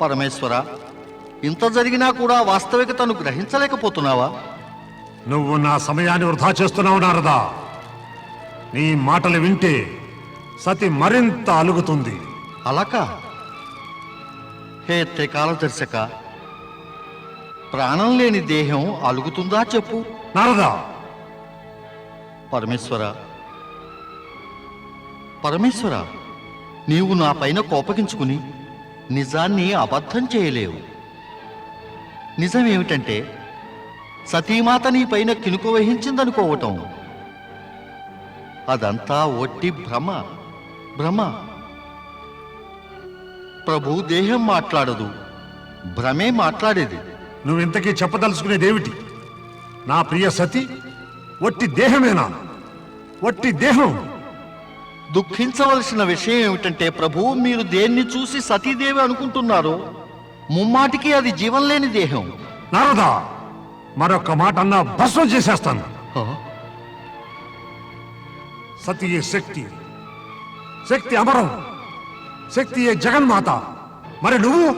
పరమేశ్వర ఇంత జరిగినా కూడా వాస్తవికతను గ్రహించలేకపోతున్నావా? నువ్వు నా సమయాన్ని వృధా చేస్తున్నావు నారదా. నీ మాటలు వింటే సతి మరింత అలుగుతుంది. అలక? హే త్రికాల దర్శక ప్రాణం లేని దేహం అలుగుతుందా చెప్పు. నారదా. పరమేశ్వర పరమేశ్వర నీవు నా పైన కోపగించుకుని నిజాన్ని అబద్ధం చేయలేవు. నిజమేమిటంటే సతీమాత నీ పైన కినుకు వహించిందనుకోవటం. అదంతా ఒట్టి భ్రమ భ్రమ. ప్రభు దేహం మాట్లాడదు భ్రమే మాట్లాడేది. నువ్వు ఇంతకీ చెప్పదలుచుకునేదేమిటి? నా ప్రియ సతి ఒట్టి దేహమేనా ఒట్టి దేహం. దుఃఖించవలసిన విషయం ఏమిటంటే ప్రభు మీరు దేన్ని చూసి సతీదేవి అనుకుంటున్నారో ముమ్మాటికి అది జీవం లేని దేహం. నారదా మరొక్క మాట అన్నా భస్మం చేసేస్తాను? సతియే శక్తి. శక్తి అమరం. శక్తియే జగన్మాత. మరి నువ్వు?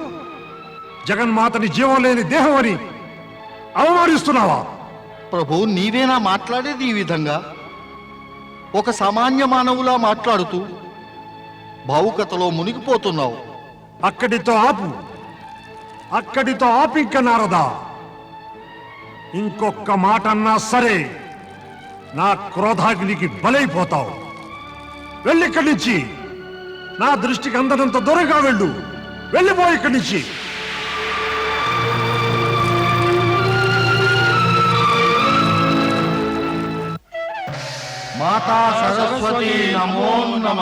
జగన్మాతని జీవం లేని దేహం అని అవమానిస్తున్నావా? ప్రభు నీవేనా మాట్లాడేది ఈ విధంగా? ఒక సామాన్య మానవులా మాట్లాడుతూ భావుకతలో మునిగిపోతున్నావు. అక్కడితో ఆపు. అక్కడితో ఆపు ఇంక నారదా. ఇంకొక్క మాట అన్నా సరే నా క్రోధాగ్నికి బలైపోతావు. వెళ్ళిక్కడి నుంచి. నా దృష్టికి అందనంత దూరంగా వెళ్ళు. వెళ్ళిపోయి ఇక్కడి నుంచి. మాతా సరస్వతి నమో నమ.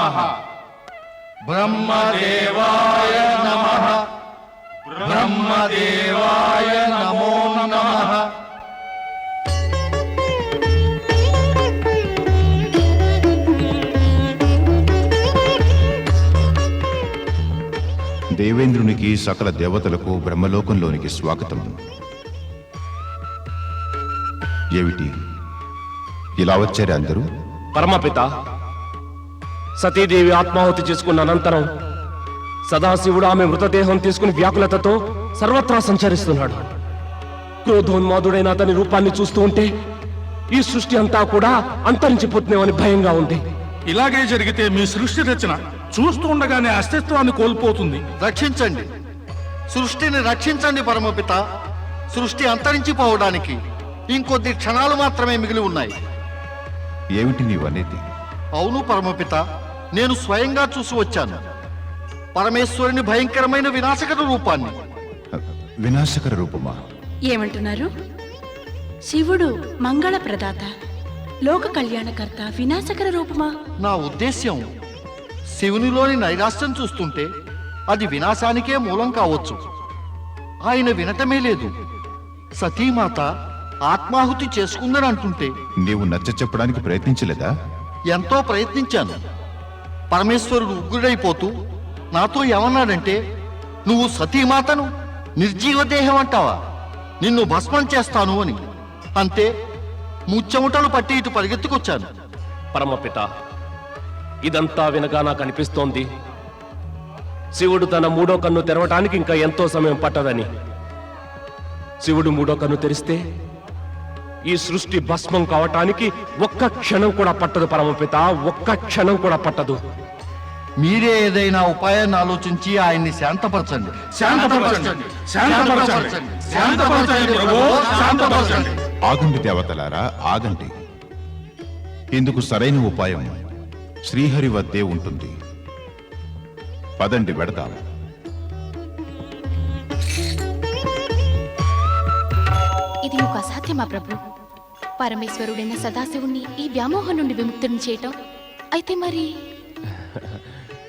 బ్రహ్మదేవాయ నమ. బ్రహ్మదేవాయ నమో నమ. దేవేంద్రునికి సకల దేవతలకు బ్రహ్మలోకంలోనికి స్వాగతం. ఏమిటి? ఇలా వచ్చారా అందరూ? పరమపిత. సతీదేవి ఆత్మాహుతి చేసుకున్న అనంతరం సదాశివుడు ఆమె మృతదేహం తీసుకుని వ్యాకులతతో సర్వత్రా సంచరిస్తున్నాడు. క్రోధోన్మాదుడైన అతని రూపాన్ని చూస్తూ ఉంటే ఈ సృష్టి అంతా కూడా అంతరించిపోతుందేమని భయంగా ఉంది. ఇలాగే జరిగితే మీ సృష్టి రచన చూస్తూ ఉండగానే అస్తిత్వాన్ని కోల్పోతుంది. రక్షించండి. సృష్టిని రక్షించండి పరమపిత. సృష్టి అంతరించిపోవడానికి ఇంకొద్ది క్షణాలు మాత్రమే మిగిలి ఉన్నాయి. ఏమిటి నీవనేది అవును పరమపిత నేను స్వయంగా చూసి వచ్చాను. పరమేశ్వరుని భయంకరమైన వినాశకర రూపాన్ని. వినాశకర రూపమా? ఏమంటున్నారు? శివుడు మంగళ ప్రదాత లోక కళ్యాణకర్త వినాశకర రూపమా? నా ఉద్దేశ్యం శివునిలోని నైరాశ్యం చూస్తుంటే అది వినాశానికే మూలం కావచ్చు. ఆయన వినటమే లేదు. సతీమాత ఆత్మాహుతి చేసుకుందని అంటుంటే. నీవు నచ్చ చెప్పడానికి ప్రయత్నించలేదా? ఎంతో ప్రయత్నించాను. పరమేశ్వరుడు ఉగ్రుడైపోతూ నాతో ఏమన్నాడంటే నువ్వు సతీమాతను నిర్జీవ దేహం అంటావా? నిన్ను భస్మం చేస్తాను అని. అంతే ముచ్చెముటలు పట్టి ఇటు పరిగెత్తుకొచ్చాను. పరమపిత ఇదంతా వినగా నాకు అనిపిస్తోంది. శివుడు తన మూడో కన్ను తెరవటానికి ఇంకా ఎంతో సమయం పట్టదని. శివుడు మూడో కన్ను తెరిస్తే ఈ సృష్టి భస్మం కావటానికి ఒక్క క్షణం కూడా పట్టదు పరమపిత ఒక్క క్షణం కూడా పట్టదు. మీరే ఏదైనా ఉపాయాన్ని ఆలోచించి ఆయన్ని శాంతపరచండి. శాంతపరచండి. శాంతపరచండి. శాంతపరచండి ప్రభు. శాంతపరచండి. ఆగండి దేవతలారా ఆగండి. ఇందుకు సరైన ఉపాయం శ్రీహరి వద్దే ఉంటుంది. పదండి వెడదాం. మీకు అసాధ్యమా ప్రభు? పరమేశ్వరుడైన సదాశివుణ్ణి ఈ వ్యామోహం నుండి విముక్తుని చేయటం. అయితే మరి?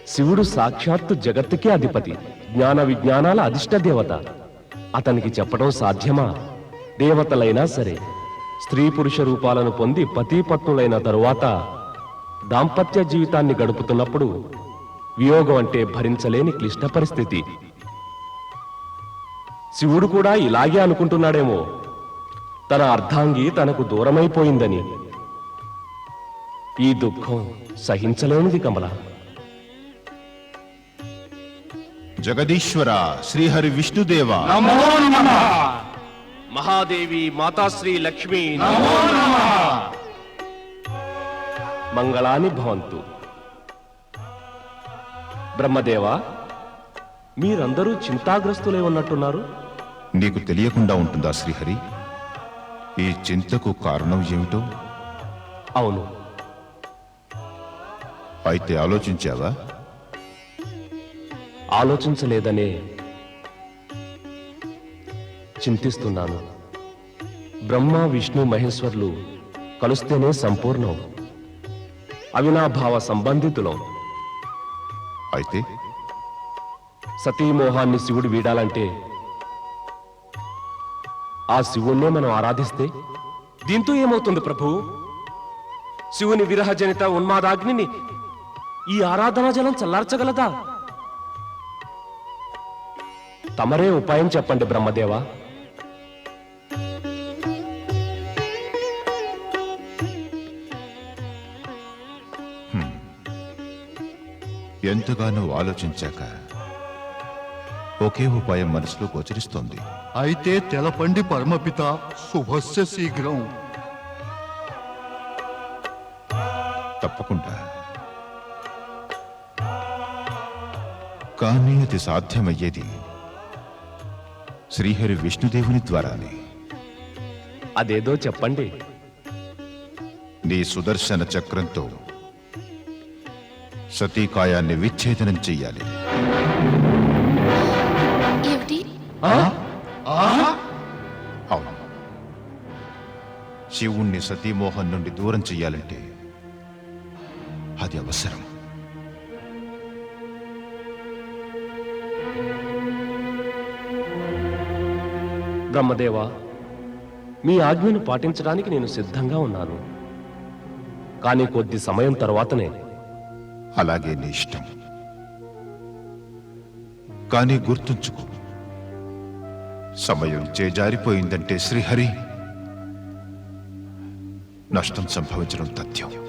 శివుడు సాక్షాత్తు జగత్తుకే అధిపతి జ్ఞాన విజ్ఞానాల అధిష్ట దేవత. అతనికి చెప్పడం సాధ్యమా? దేవతలైనా సరే స్త్రీ పురుష రూపాలను పొంది పతిపత్నులైన తరువాత దాంపత్య జీవితాన్ని గడుపుతున్నప్పుడు వియోగం అంటే భరించలేని క్లిష్ట పరిస్థితి. శివుడు కూడా ఇలాగే అనుకుంటున్నాడేమో. తన అర్ధాంగి తనకు దూరమైపోయిందని. ఈ దుఃఖం సహించలేనిది కమల. జగదీశ్వర శ్రీహరి విష్ణుదేవ. మహాదేవి మాతాశ్రీ లక్ష్మి. మంగళాని భవంతు. బ్రహ్మదేవ మీరందరూ చింతాగ్రస్తులై ఉన్నట్టున్నారు? నీకు తెలియకుండా ఉంటుందా శ్రీహరి? ఈ చింతకు కారణం ఏమిటో? అవును. అయితే ఆలోచించావా? ఆలోచించలేదనే చింతిస్తున్నాను. బ్రహ్మ విష్ణు మహేశ్వర్లు కలుస్తేనే సంపూర్ణం. అవినాభావ సంబంధితులం. అయితే? సతీమోహాన్ని శివుడు వీడాలంటే ఆ శివుణ్ణే మనం ఆరాధిస్తే దీంతో ఏమవుతుంది ప్రభు? శివుని విరహజనిత ఉన్మాదాగ్నిని ఈ ఆరాధనా జలం చల్లార్చగలదా? తమరే ఉపాయం చెప్పండి బ్రహ్మదేవా. ఎంతగానో ఆలోచించాక ఒకే ఉపాయం మనసులో గోచరిస్తోంది. అయితే తెలపండి పరమపిత శుభస్య శీఘ్రం. తప్పకుండా. కానీ అది సాధ్యమయ్యేది శ్రీహరి విష్ణుదేవుని ద్వారానే. అదేదో చెప్పండి. నీ సుదర్శన చక్రంతో సతీకాయాన్ని విచ్ఛేదనం చెయ్యాలి. అవును శివుణ్ణి సతీమోహన్ నుండి దూరం చెయ్యాలంటే అది అవసరం. బ్రహ్మదేవా మీ ఆజ్ఞను పాటించడానికి నేను సిద్ధంగా ఉన్నాను. కానీ కొద్ది సమయం తర్వాతనే. అలాగే నీ ఇష్టం. కానీ గుర్తుంచుకో సమయం చేజారిపోయిందంటే శ్రీహరి. నష్టం సంభవించడం తథ్యం.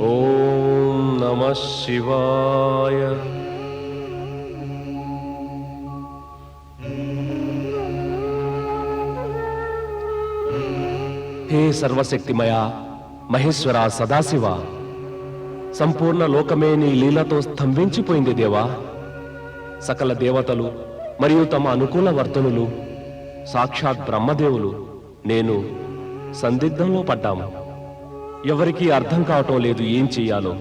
ఓం నమ శివాయ. హే సర్వశక్తిమయ మహేశ్వర సదాశివ. సంపూర్ణ లోకమే నీ లీలతో స్తంభించిపోయింది దేవా. సకల దేవతలు మరియు తమ అనుకూల వర్తనులు సాక్షాత్ బ్రహ్మదేవులు నేను సందిగ్ధంలో పడ్డాము. ఎవరికీ అర్థం కావటం లేదు ఏం చెయ్యాలో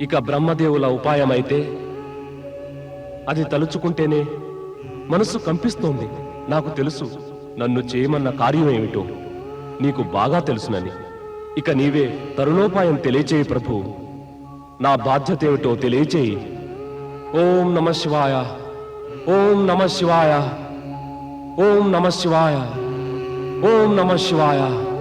ఇక బ్రహ్మదేవుల ఉపాయమైతే అది తలుచుకుంటేనే మనసు కంపిస్తోంది. నాకు తెలుసు నన్ను చేయమన్న కార్యం ఏమిటో. నీకు బాగా తెలుసునని. ఇక నీవే తరుణోపాయం తెలియచేయి ప్రభు. నా బాధ్యత ఏమిటో తెలియచేయి. ఓం నమ శివాయ. ఓం నమ శివాయ. ఓం నమ శివాయ. ఓం నమ శివాయ.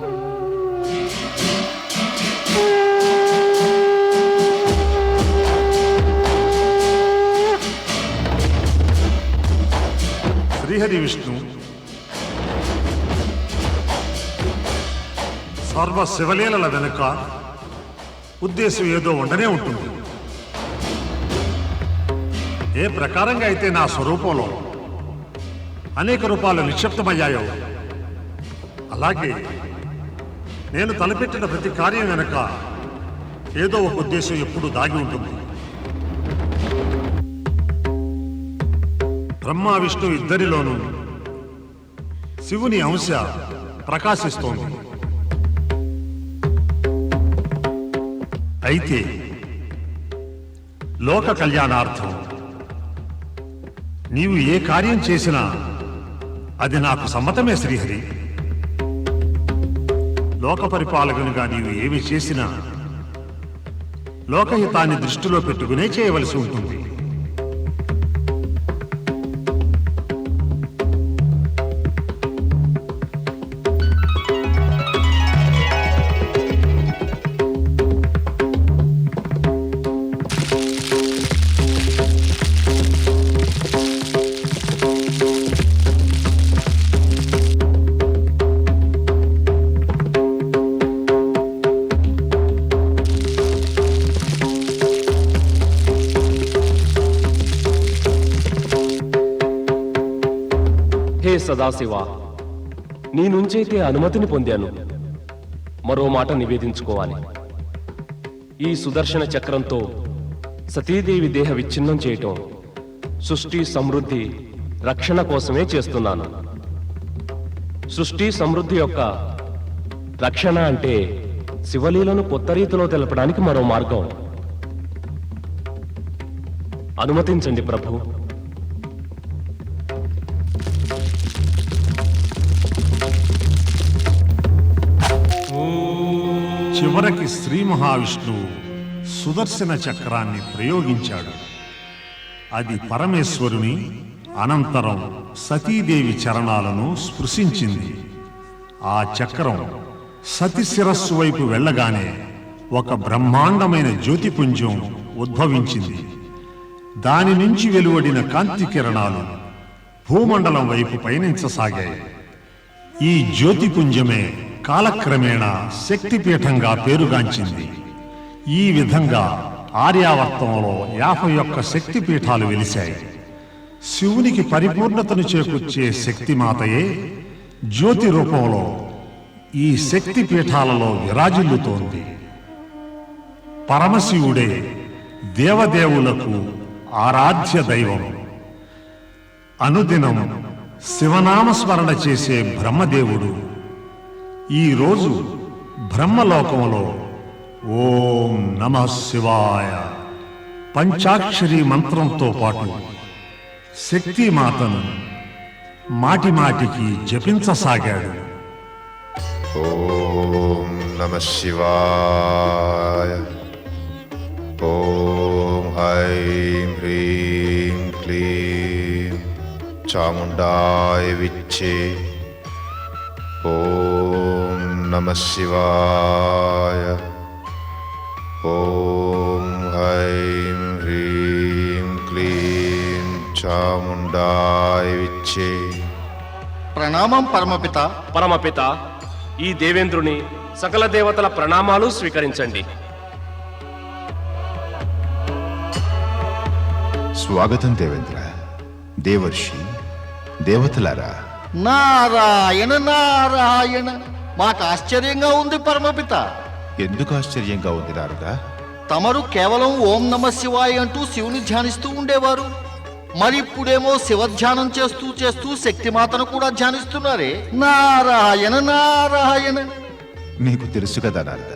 శ్రీహరి విష్ణు. సర్వ శివలీలల వెనుక ఉద్దేశం ఏదో ఉండనే ఉంటుంది. ఏ ప్రకారంగా అయితే నా స్వరూపంలో అనేక రూపాలు నిక్షిప్తమయ్యాయో అలాగే నేను తలపెట్టిన ప్రతి కార్యం వెనుక ఏదో ఒక ఉద్దేశం ఎప్పుడు దాగి ఉంటుంది. బ్రహ్మ విష్ణు ఇద్దరిలోనూ శివుని అంశ ప్రకాశిస్తోంది. అయితే లోక కళ్యాణార్థం నీవు ఏ కార్యం చేసినా అది నాకు సమ్మతమే శ్రీహరి. లోక పరిపాలకునిగా నీవు ఏమి చేసినా లోకహితాన్ని దృష్టిలో పెట్టుకునే చేయవలసి ఉంటుంది. సదాశివ నీ నుంచైతే అనుమతిని పొందాను. మరో మాట నివేదించుకోవాలి. ఈ సుదర్శన చక్రంతో సతీదేవి దేహ విచ్ఛిన్నం చేయటం సృష్టి సమృద్ధి రక్షణ కోసమే చేస్తున్నాను. సృష్టి సమృద్ధి యొక్క రక్షణ అంటే శివలీలను కొత్త రీతిలో తెలపడానికి మరో మార్గం. అనుమతించండి ప్రభు. చివరికి శ్రీ మహావిష్ణువు సుదర్శన చక్రాన్ని ప్రయోగించాడు. అది పరమేశ్వరుని అనంతరం సతీదేవి చరణాలను స్పృశించింది. ఆ చక్రం సతి శిరస్సు వైపు వెళ్ళగానే ఒక బ్రహ్మాండమైన జ్యోతిపుంజం ఉద్భవించింది. దాని నుంచి వెలువడిన కాంతి కిరణాలు భూమండలం వైపు పయనించసాగాయి. ఈ జ్యోతిపుంజమే కాలక్రమేణా శక్తిపీఠంగా పేరుగాంచింది. ఈ విధంగా ఆర్యావర్తంలో యాభై ఒక్క శక్తిపీఠాలు వెలిశాయి. శివునికి పరిపూర్ణతను చేకూర్చే శక్తిమాతయే జ్యోతి రూపంలో ఈ శక్తి పీఠాలలో విరాజిల్లుతోంది. పరమశివుడే దేవదేవులకు ఆరాధ్య దైవం. అనుదినం శివనామస్మరణ చేసే బ్రహ్మదేవుడు ఈరోజు బ్రహ్మలోకంలో ఓం నమ శివాయ. పంచాక్షరి మంత్రంతో పాటు శక్తిమాతను మాటి మాటికి జపించసాగాడు. ఓం నమ శివాయ. ఓం ఐం హ్రీం క్లీం చాముండాయ విచ్చే. ఓం నమ శివాయ ఓం ఐం హ్రీం క్లీం చాముండాయ విచ్చే ప్రణామం పరమపిత. పరమపిత ఈ దేవేంద్రుని సకల దేవతల ప్రణామాలు స్వీకరించండి. స్వాగతం దేవేంద్ర దేవర్షి దేవతలారా. నారాయణ నారాయణ. మాకు ఆశ్చర్యంగా ఉంది పరమపిత. ఎందుకు ఆశ్చర్యంగా ఉంది నారదా? తమరు కేవలం ఓం నమ శివాయ అంటూ శివుని ధ్యానిస్తూ ఉండేవారు. మరి ఇప్పుడేమో శివధ్యానం చేస్తూ చేస్తూ శక్తిమాతను కూడా ధ్యానిస్తున్నారే. నారాయణ నారాయణ. నీకు తెలుసు కదా నారద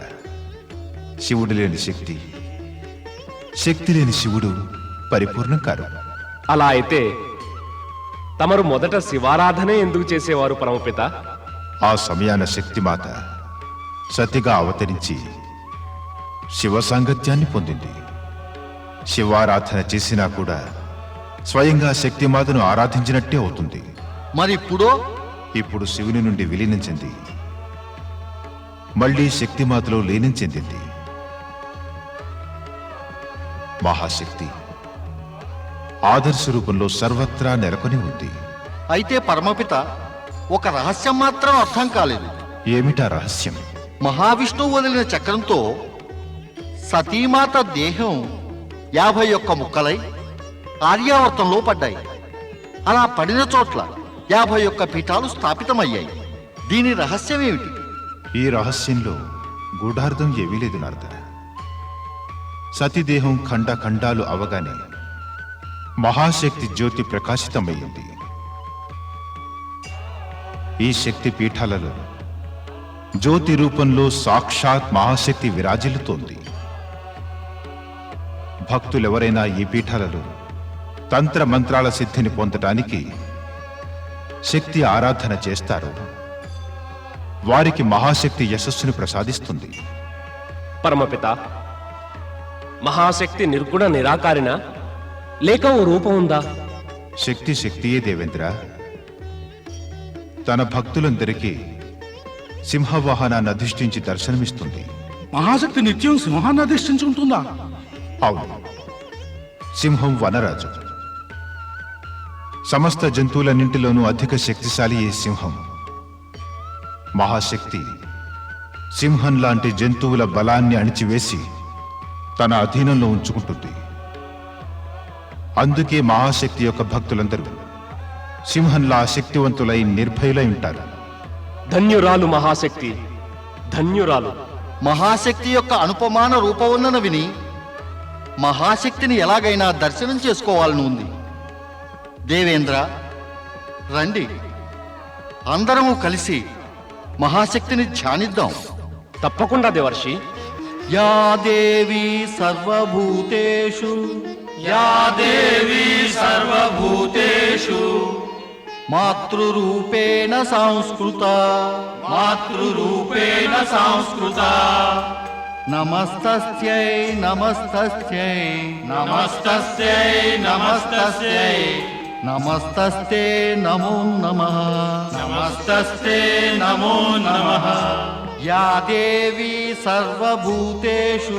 శివుడు లేని శక్తి శక్తి లేని శివుడు పరిపూర్ణం కాదు. అలా అయితే తమరు మొదట శివారాధనే ఎందుకు చేసేవారు పరమపిత? ఆ సమయాన శక్తిమాత సతిగా అవతరించి శివ సాంగత్యాన్ని పొందింది. శివారాధన చేసినా కూడా స్వయంగా శక్తిమాతను ఆరాధించినట్టే అవుతుంది. మరి ఇప్పుడో ఇప్పుడు శివుని నుండి విలీనం చెంది మళ్ళీ శక్తిమాతలో లీనం చెందింది. మహాశక్తి ఆదర్శ రూపంలో సర్వత్రా నెలకొని ఉంది. అయితే పరమపిత ఒక రహస్యం మాత్రం అర్థం కాలేదు. ఏమిటా రహస్యం? మహావిష్ణువు వదిలిన చక్రంతో సతీమాత దేహం యాభై ఒక్క ముక్కలై ఆర్యావర్తంలో పడ్డాయి. అలా పడిన చోట్ల యాభై ఒక్క పీఠాలు స్థాపితమయ్యాయి. దీని రహస్యం ఏమిటి? ఈ రహస్యంలో గూఢార్థం ఏమీ లేదు నారద సతీదేహం ఖండ ఖండాలు అవగానే మహాశక్తి జ్యోతి ప్రకాశితమయ్యింది. ఈ శక్తి పీఠాలలో జ్యోతి రూపంలో సాక్షాత్ మహాశక్తి విరాజిల్లుతోంది. భక్తులెవరైనా ఈ పీఠాలలో తంత్ర మంత్రాల సిద్ధిని పొందటానికి శక్తి ఆరాధన చేస్తారో వారికి మహాశక్తి యశస్సును ప్రసాదిస్తుంది. పరమపిత మహాశక్తి నిర్గుణ నిరాకారిన లేక ఓ రూపం ఉందా? శక్తి శక్తియే దేవేంద్ర. తన భక్తులందరికీ సింహవాహనాన్ని అధిష్ఠించి దర్శనమిస్తుంది. మహాశక్తి నిత్యం సింహాన్ని అధిష్ఠించుకుంటుందా అవును. సింహం వనరాజు. సమస్త జంతువులన్నింటిలోనూ అధిక శక్తిశాలి ఈ సింహం? మహాశక్తి సింహం లాంటి జంతువుల బలాన్ని అణిచివేసి తన అధీనంలో ఉంచుకుంటుంది. అందుకే మహాశక్తి యొక్క భక్తులందరూ సింహంలా శక్తివంతులై నిర్భయులై ఉంటారు. ధన్యురాలు మహాశక్తి. ధన్యురాలు. మహాశక్తి యొక్క అనుపమాన రూపవర్ణన విని మహాశక్తిని ఎలాగైనా దర్శనం చేసుకోవాలని ఉంది. దేవేంద్ర రండి. అందరము కలిసి మహాశక్తిని ధ్యానిద్దాం. తప్పకుండా దేవర్షి. యా దేవి సర్వభూతేషు. యా దేవి సర్వభూతేషు. मातृरूपेण संस्कृता। मातृरूपेण संस्कृता। नमस्तस्यै नमस्तस्यै। नमस्तस्यै नमस्तस्यै। नमस्तस्ते नमो नमः। नमस्तस्ते नमो नमः। या देवी सर्वभूतेषु।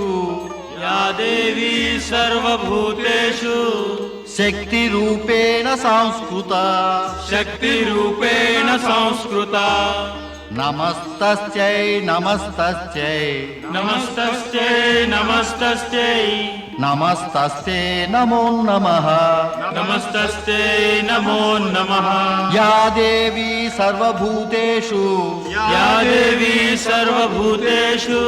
या देवी सर्वभूतेषु। శక్తి రూపేణ సంస్కృత. శక్తి రూపేణ సంస్కృత. నమస్తై నమస్తై నమస్తై నమస్తై नमस्तस्ते नमो नमः। नमस्तस्ते नमो नमः। या देवी सर्वभूतेषु। या देवी सर्वभूतेषु।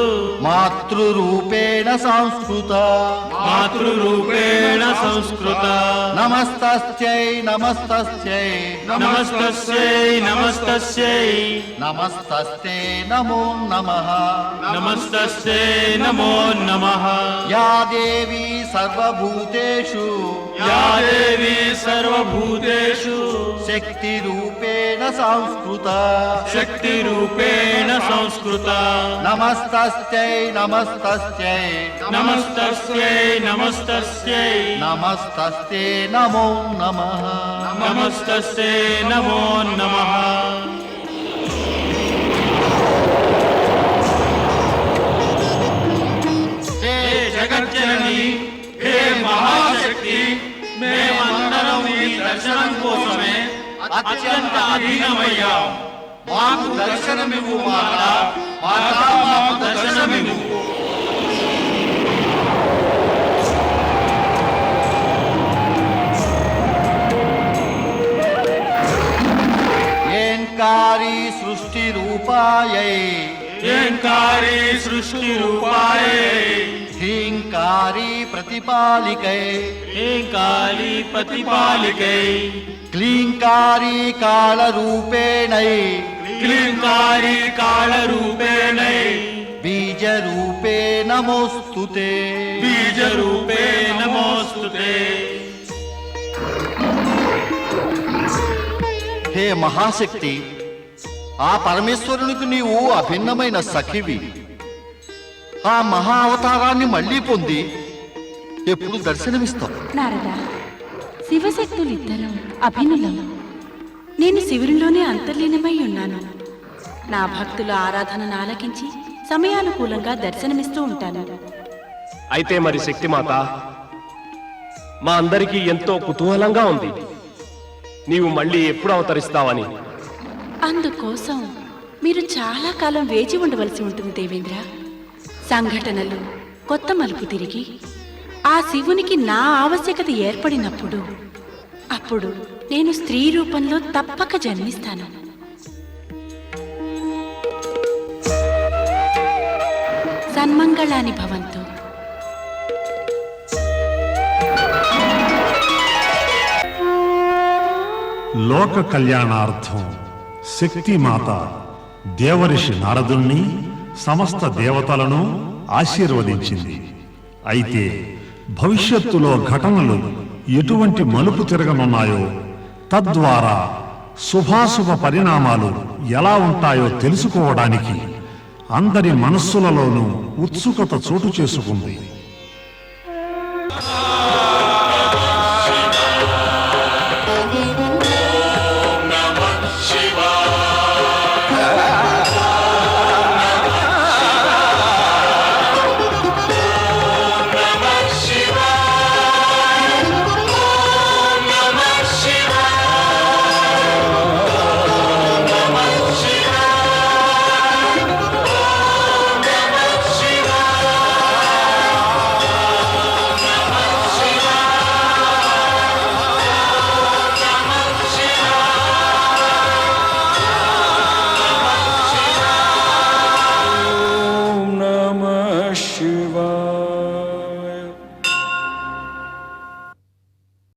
मातृरूपेण संस्कृता। मातृरूपेण संस्कृता। नमस्तस्यै नमस्तस्यै। नमस्तस्यै नमस्तस्यै। नमस्तस्ते नमो नमः। नमस्तस्ते नमो नमः। या देवी देवी सर्वभूतेषु। या देवी सर्वभूतेषु। शक्तिरूपेण संस्कृता। शक्तिरूपेण संस्कृता। नमस्तस्यै नमस्तस्यै। नमस्तस्यै नमस्तस्यै। नमस्तस्ये नमो नमः। नमस्तस्ये नमो नमः। మేమందరం ఈ దర్శనం కోసమే అత్యంత అధీనమయ్యాం. మాకు దర్శనమివ్వు మాత మాతా మాకు దర్శనమివ్వు. ఏంకారి సృష్టి రూపాయై हिंकारी सृष्टि रूपाए। हिंकारी प्रतिपालिके। हिंकारी प्रतिपालिके। क्लिंकारी काल रूपे रूपेण क्लिंकारी काल रूपे रूपेण बीज रूपे नमोस्तुते बीज रूपे नमोस्तुते हे महाशक्ति ఆ పరమేశ్వరునికి నీవు అభిన్నమైన సఖివి. ఆ మహా అవతారాన్ని మళ్ళీ పొంది ఎప్పుడు దర్శనమిస్తావు? నారద శివశక్తులిద్దరం అభినులం నేను శివునిలోనే అంతర్లీనమై ఉన్నాను. నా భక్తుల ఆరాధనను ఆలకించి సమయానుకూలంగా దర్శనమిస్తూ ఉంటాను. అయితే మరి శక్తిమాత మా అందరికీ ఎంతో కుతూహలంగా ఉంది. నీవు మళ్ళీ ఎప్పుడు అవతరిస్తావని? అందుకోసం మీరు చాలా కాలం వేచి ఉండవలసి ఉంటుంది దేవేంద్ర. సంఘటనలు కొత్త మలుపు తిరిగి ఆ శివునికి నా ఆవశ్యకత ఏర్పడినప్పుడు అప్పుడు నేను స్త్రీ రూపంలో తప్పక జన్మిస్తాను. సన్మంగళాని భవంతు. లోక కళ్యాణార్థం. శక్తిమాత దేవరిషి నారదుల్ని సమస్త దేవతలను ఆశీర్వదించింది. అయితే భవిష్యత్తులో ఘటనలు ఎటువంటి మలుపు తిరగనున్నాయో తద్వారా శుభాశుభ పరిణామాలు ఎలా ఉంటాయో తెలుసుకోవడానికి అందరి మనస్సులలోనూ ఉత్సుకత చోటు చేసుకుంది.